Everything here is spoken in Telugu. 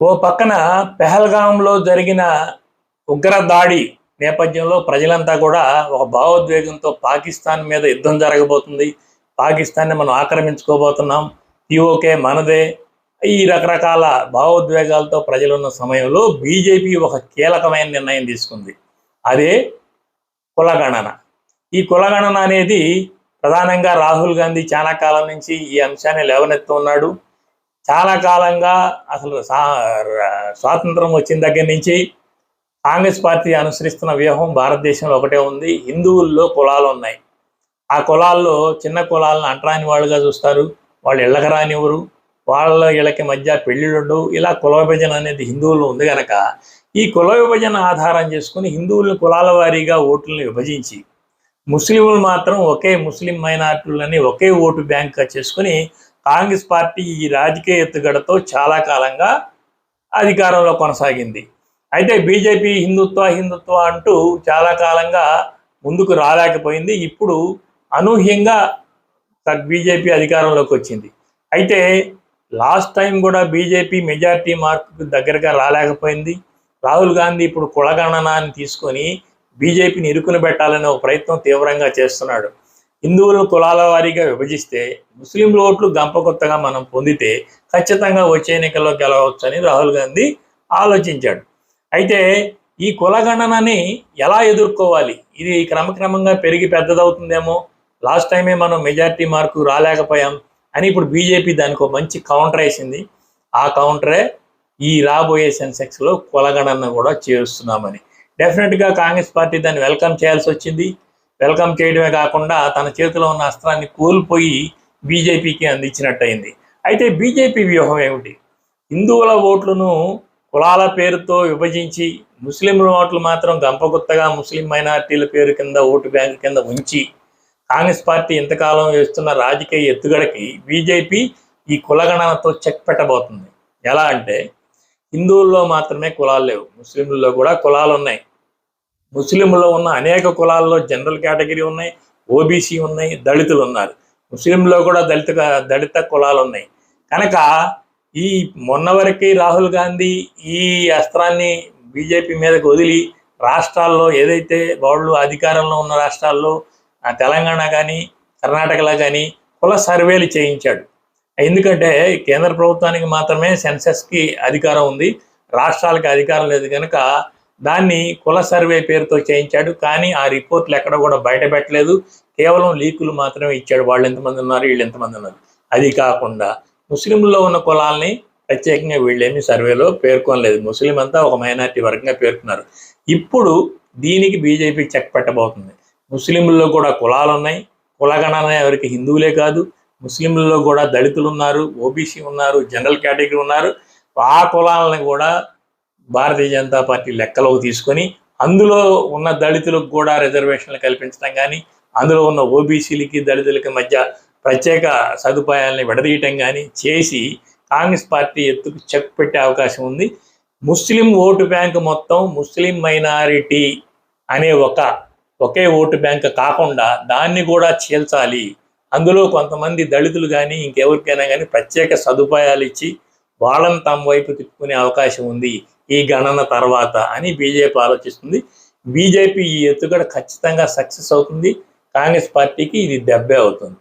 ఓ పక్కన పెహల్గాంలో జరిగిన ఉగ్ర దాడి నేపథ్యంలో ప్రజలంతా కూడా ఒక భావోద్వేగంతో పాకిస్తాన్ మీద యుద్ధం జరగబోతుంది. పాకిస్తాన్ని మనం ఆక్రమించుకోబోతున్నాం. పిఓకే మనదే. ఈ రకరకాల భావోద్వేగాలతో ప్రజలున్న సమయంలో బీజేపీ ఒక కీలకమైన నిర్ణయం తీసుకుంది. అదే కులగణన. ఈ కులగణన అనేది ప్రధానంగా రాహుల్ గాంధీ చాలా కాలం నుంచి ఈ అంశాన్ని లేవనెత్తున్నాడు చాలా కాలంగా అసలు సా- స్వాతంత్రం వచ్చిన దగ్గర నుంచి కాంగ్రెస్ పార్టీ అనుసరిస్తున్న వ్యూహం భారతదేశంలో ఒకటే ఉంది. హిందువుల్లో కులాలు ఉన్నాయి. ఆ కులాల్లో చిన్న కులాలను అంటరాని వాళ్ళుగా చూస్తారు. వాళ్ళు ఇళ్ళకి రానివ్వరు. వాళ్ళ ఇళ్ళకి మధ్య పెళ్ళిళ్ళు ఇలా కుల విభజన అనేది హిందువుల్లో ఉంది కనుక ఈ కుల విభజన ఆధారం చేసుకుని హిందువులను కులాల వారీగా ఓట్లను విభజించి ముస్లింలు మాత్రం ఒకే ముస్లిం మైనార్టీలని ఒకే ఓటు బ్యాంక్గా చేసుకుని కాంగ్రెస్ పార్టీ ఈ రాజకీయ ఎత్తుగడతో చాలా కాలంగా అధికారంలో కొనసాగింది. అయితే బీజేపీ హిందుత్వ హిందుత్వ అంటూ చాలా కాలంగా ముందుకు రాలేకపోయింది. ఇప్పుడు అనూహ్యంగా బీజేపీ అధికారంలోకి వచ్చింది. అయితే లాస్ట్ టైం కూడా బీజేపీ మెజార్టీ మార్కుకు దగ్గరగా రాలేకపోయింది. రాహుల్ గాంధీ ఇప్పుడు కులగణనాన్ని తీసుకొని బీజేపీని ఇరుకుని పెట్టాలనే ఒక ప్రయత్నం తీవ్రంగా చేస్తున్నాడు. హిందువులను కులాల వారీగా విభజిస్తే ముస్లింల ఓట్లు గంపకొత్తగా మనం పొందితే ఖచ్చితంగా వచ్చే ఎన్నికల్లో గెలవచ్చని రాహుల్ గాంధీ ఆలోచించాడు. అయితే ఈ కులగణనని ఎలా ఎదుర్కోవాలి? ఇది క్రమక్రమంగా పెరిగి పెద్దదవుతుందేమో? లాస్ట్ టైమే మనం మెజార్టీ మార్కు రాలేకపోయాం అని ఇప్పుడు బీజేపీ దానికి ఒక మంచి కౌంటర్ వేసింది. ఆ కౌంటరే ఈ రాబోయే సెన్సెక్స్లో కులగణన కూడా చేస్తున్నామని డెఫినెట్గా కాంగ్రెస్ పార్టీ దాన్ని వెల్కమ్ చేయాల్సి వచ్చింది. వెల్కమ్ చేయడమే కాకుండా తన చేతిలో ఉన్న అస్త్రాన్ని కోల్పోయి బీజేపీకి అందించినట్టయింది. అయితే బీజేపీ వ్యూహం ఏమిటి? హిందువుల ఓట్లను కులాల పేరుతో విభజించి ముస్లింల ఓట్లు మాత్రం గంపగుత్తగా ముస్లిం మైనార్టీల పేరు కింద ఓటు బ్యాంకు కింద ఉంచి కాంగ్రెస్ పార్టీ ఇంతకాలం వేస్తున్న రాజకీయ ఎత్తుగడకి బీజేపీ ఈ కులగణనతో చెక్ పెట్టబోతుంది. ఎలా అంటే హిందువుల్లో మాత్రమే కులాలు లేవు. ముస్లింలలో కూడా కులాలు ఉన్నాయి ముస్లింలో ఉన్న అనేక కులాల్లో జనరల్ కేటగిరీ ఉన్నాయి ఓబీసీ ఉన్నాయి దళితులు ఉన్నారు. ముస్లింలో కూడా దళిత దళిత కులాలు ఉన్నాయి. కనుక ఈ మొన్న వరకు రాహుల్ గాంధీ ఈ అస్త్రాన్ని బీజేపీ మీదకి వదిలి రాష్ట్రాల్లో ఏదైతే వాళ్ళు అధికారంలో ఉన్న రాష్ట్రాల్లో ఆ తెలంగాణ కానీ కర్ణాటకలో కానీ కుల సర్వేలు చేయించాడు. ఎందుకంటే కేంద్ర ప్రభుత్వానికి మాత్రమే సెన్సెస్కి అధికారం ఉంది రాష్ట్రాలకి అధికారం లేదు కనుక దాన్ని కుల సర్వే పేరుతో చేయించాడు కానీ ఆ రిపోర్ట్లు ఎక్కడ కూడా బయట పెట్టలేదు. కేవలం లీకులు మాత్రమే ఇచ్చాడు. వాళ్ళు ఎంతమంది ఉన్నారు? వీళ్ళు ఎంతమంది ఉన్నారు? అది కాకుండా ముస్లింల్లో ఉన్న కులాలని ప్రత్యేకంగా వీళ్ళేమి సర్వేలో పేర్కొనలేదు. ముస్లిం అంతా ఒక మైనారిటీ వర్గంగా పేర్కొన్నారు. ఇప్పుడు దీనికి బీజేపీ చెక్ పెట్టబోతుంది. ముస్లింల్లో కూడా కులాలు ఉన్నాయి కులగణన ఎవరికి? హిందువులే కాదు. ముస్లింలలో కూడా దళితులు ఉన్నారు ఓబీసీ ఉన్నారు జనరల్ కేటగిరీ ఉన్నారు. ఆ కులాలను కూడా భారతీయ జనతా పార్టీ లెక్కలోకి తీసుకొని అందులో ఉన్న దళితులకు కూడా రిజర్వేషన్లు కల్పించడం కానీ అందులో ఉన్న ఓబీసీలకి దళితులకి మధ్య ప్రత్యేక సదుపాయాలని విడదీయటం కానీ చేసి కాంగ్రెస్ పార్టీ ఎత్తుకు చెక్ పెట్టే అవకాశం ఉంది. ముస్లిం ఓటు బ్యాంక్ మొత్తం ముస్లిం మైనారిటీ అనే ఒక ఒకే ఓటు బ్యాంక్ కాకుండా దాన్ని కూడా చీల్చాలి. అందులో కొంతమంది దళితులు కానీ ఇంకెవరికైనా కానీ ప్రత్యేక సదుపాయాలు ఇచ్చి వాళ్ళని తమ వైపు తిప్పుకునే అవకాశం ఉంది. ఈ గణన తర్వాత అని బీజేపీ ఆలోచిస్తుంది. బీజేపీ ఈ ఎత్తుగడ ఖచ్చితంగా సక్సెస్ అవుతుంది. కాంగ్రెస్ పార్టీకి ఇది దెబ్బే అవుతుంది.